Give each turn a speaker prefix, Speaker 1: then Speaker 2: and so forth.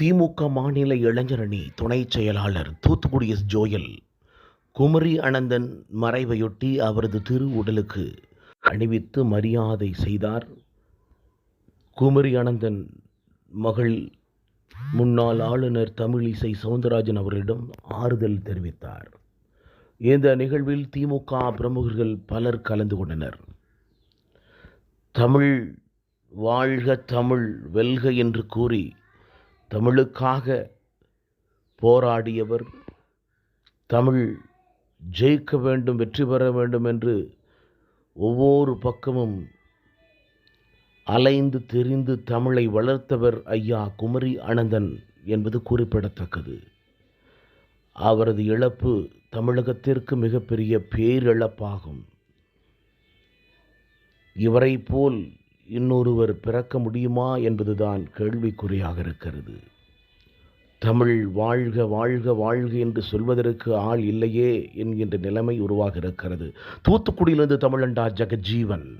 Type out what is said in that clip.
Speaker 1: திமுக மாநில இளைஞரணி துணைச் செயலாளர் தூத்துக்குடி எஸ். ஜோயல் குமரி அனந்தன் மறைவையொட்டி அவரது திரு உடலுக்கு அணிவித்து மரியாதை செய்தார். குமரி அனந்தன் மகள் முன்னாள் ஆளுநர் தமிழிசை சவுந்தரராஜன் அவர்களிடம் ஆறுதல் தெரிவித்தார். இந்த நிகழ்வில் திமுக பிரமுகர்கள் பலர் கலந்து கொண்டனர். தமிழ் வாழ்க தமிழ் வெல்க என்று கூறி தமிழுக்காக போராடியவர் தமிழ் ஜெயிக்க வேண்டும் வெற்றி பெற வேண்டும் என்று ஒவ்வொரு பக்கமும் அலைந்து தெரிந்து தமிழை வளர்த்தவர் ஐயா குமரி அனந்தன் என்பது குறிப்பிடத்தக்கது. அவரது இழப்பு தமிழகத்திற்கு மிகப்பெரிய பேரிழப்பாகும். இவரை போல் இன்னொருவர் பிறக்க முடியுமா என்பதுதான் கேள்விக்குறியாக இருக்கிறது. தமிழ் வாழ்க வாழ்க வாழ்க என்று சொல்வதற்கு ஆள் இல்லையே என்கின்ற நிலைமை உருவாக இருக்கிறது. தூத்துக்குடியிலிருந்து தமிழண்டா ஜெகஜீவன்.